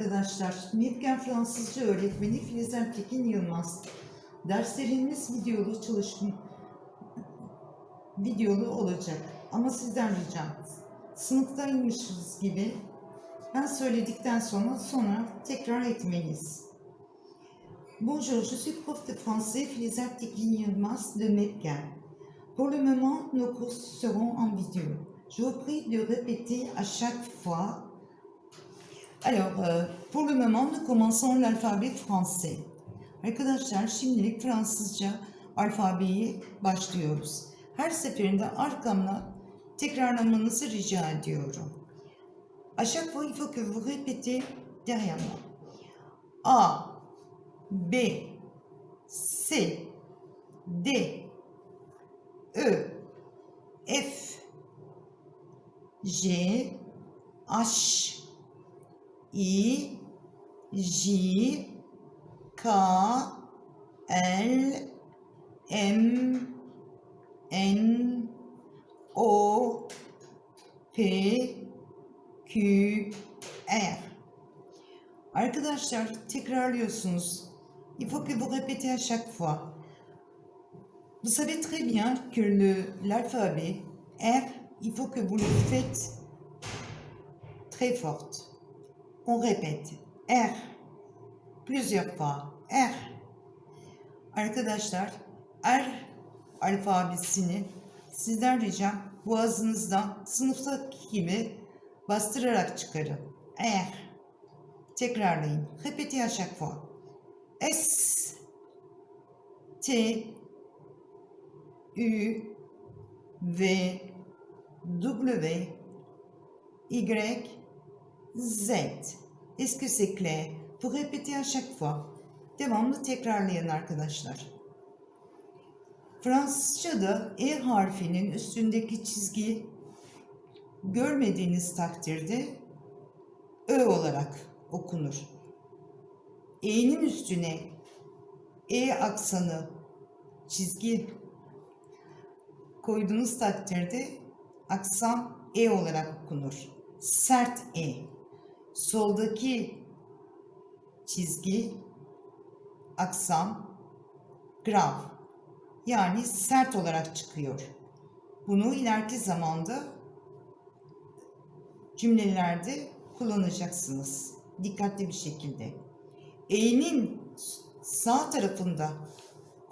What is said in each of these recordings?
arkadaşlar. Netgen Fransızca öğretmeni Filizem Tekin Yılmaz. Derslerimiz videolu çalışma videolu olacak. Ama sizden ricam sınıftaymışız gibi ben söyledikten sonra sonra tekrar etmeniz. Bonjour, je suis prof de français Filizem Tekin Yılmaz de Netgen. Pour le moment, nos cours seront en vidéo. Je vous prie de répéter à chaque fois Alors, euh, pour le moment, nous commençons l'alphabet français. Arkadaşlar şimdilik Fransızca alfabeyi başlıyoruz. Her seferinde arkamla tekrarlamanızı rica ediyorum. À chaque fois, il faut que vous répétez derrière moi. A, B, C, D, E, F, G, H, I, J, K, L, M, N, O, P, Q, R. Arkadaşlar tekrarlıyorsunuz. Il faut que vous répétez à chaque fois. Vous savez très bien que l'alphabet R, il faut que vous le faites très forte. On répète. R. Plusieurs fois. R. Arkadaşlar R alfabesini sizden ricam boğazınızdan sınıftaki gibi bastırarak çıkarın. R. Tekrarlayın. Répétez à chaque fois. S. T. U. V. W. Y. Z. Clair? Pour répéter à chaque fois. Devamlı tekrarlayın arkadaşlar. Fransızca'da E harfinin üstündeki çizgi görmediğiniz takdirde Ö olarak okunur. E'nin üstüne E aksanı çizgi koyduğunuz takdirde aksan E olarak okunur. Sert E. Soldaki çizgi aksan grav yani sert olarak çıkıyor. Bunu ileriki zamanda cümlelerde kullanacaksınız. Dikkatli bir şekilde. E'nin sağ tarafında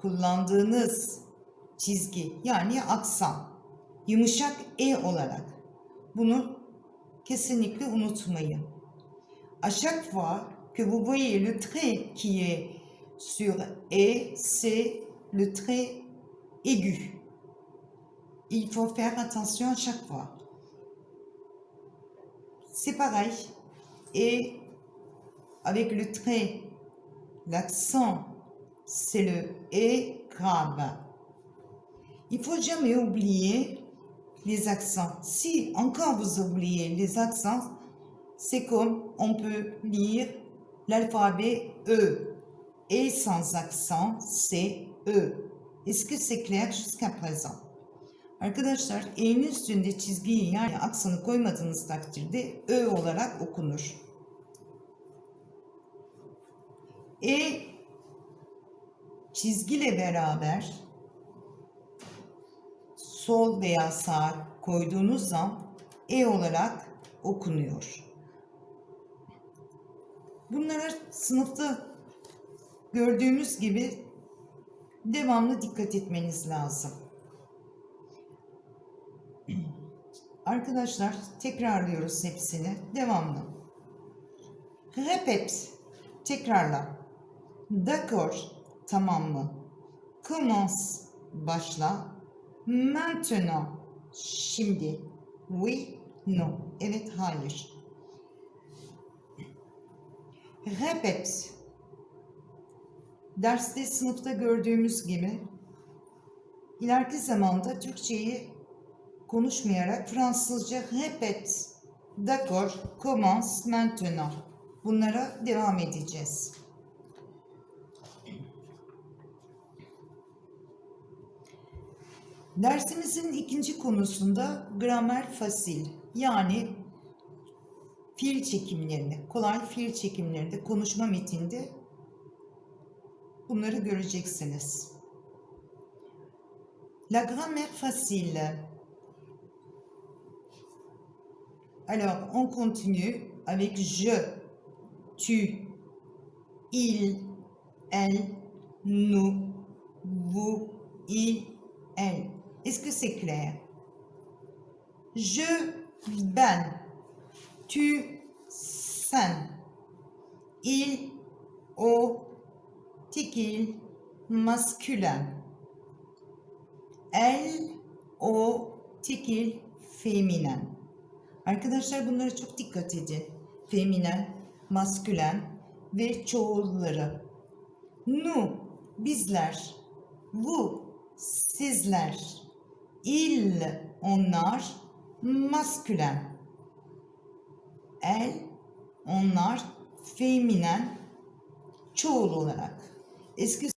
kullandığınız çizgi yani aksan yumuşak E olarak bunu kesinlikle unutmayın. À chaque fois que vous voyez le trait qui est sur E, c'est le trait aigu. Il faut faire attention à chaque fois. C'est pareil. Et avec le trait, l'accent, c'est le E grave. Il faut jamais oublier les accents. Si encore vous oubliez les accents, c'est comme on peut lire l'alphabet E. Et sans accent, c'est E. Est-ce que c'est clair jusqu'à présent? Arkadaşlar E'nin üstünde çizgiyi yani aksanı koymadığınız takdirde Ö olarak okunur. E çizgiyle beraber sol veya sağ koyduğunuz zaman E olarak okunuyor. Bunlara sınıfta gördüğümüz gibi devamlı dikkat etmeniz lazım. Arkadaşlar tekrarlıyoruz hepsini. Devamlı. Répète. Tekrarla. D'accord. Tamam mı? Commence. Başla. Maintenant. Şimdi. Oui. Non. Evet. Hayır. Répète. Derste sınıfta gördüğümüz gibi ileriki zamanda Türkçeyi konuşmayarak Fransızca répète. D'accord, commence maintenant. Bunlara devam edeceğiz. Dersimizin ikinci konusunda gramer fasil yani fiil çekimlerini, kolay fiil çekimlerinde, konuşma metinde bunları göreceksiniz. La grammaire facile. Alors, on continue avec je, tu, il, elle, nous, vous, il, elle. Est-ce que c'est clair Je, ben. Tu, sen. Il, o, tekil, maskülen. El, o, tekil, feminen. Arkadaşlar bunlara çok dikkat edin. Feminen, maskülen ve çoğulları. Nu, bizler. Bu, sizler. Il, onlar. Maskülen. El, onlar. Feminen, çoğul olarak. Eski